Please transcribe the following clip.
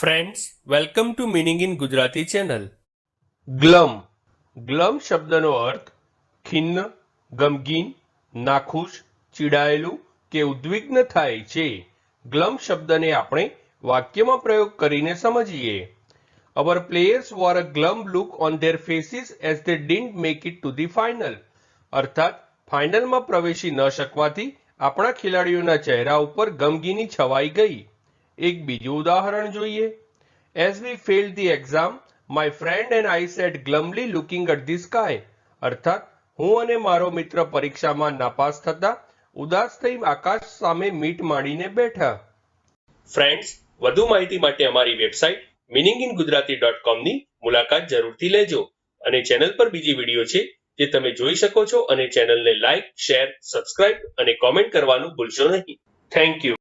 Friends welcome to meaning in Gujarati channel glum glum શબ્દનો અર્થ ખિન્ન, ગમગીન, નાખુશ, ચીડાયેલું કે ઉદ્વિગ્ન થાય છે. ગ્લમ શબ્દને આપણે વાક્યમાં પ્રયોગ કરીને સમજીએ. Our players were a glum look on their faces as they didn't make it to the final અર્થાત ફાઇનલમાં પ્રવેશી ન શકવાથી આપણા ખેલાડીઓના ચહેરા ઉપર ગમગીની છવાઈ ગઈ. એક બીજું ઉદાહરણ જોઈએ. As we failed the exam my friend and I sat glumly looking at the sky અર્થાત, હું અને મારો મિત્ર પરીક્ષામાં નાપાસ થતા, ઉદાસ થઈ આકાશ સામે મીટ માંડીને બેઠા. ફ્રેન્ડ્સ વધુ માહિતી માટે અમારી website meaning in Gujarati dot કોમની મુલાકાત જરૂરથી લેજો અને ચેનલ પર બીજી વીડિયો છે જે તમે જોઈ શકો છો અને ચેનલને લાઇક શેર સબસ્ક્રાઇબ અને કોમેન્ટ કરવાનું ભૂલશો નહીં. Thank you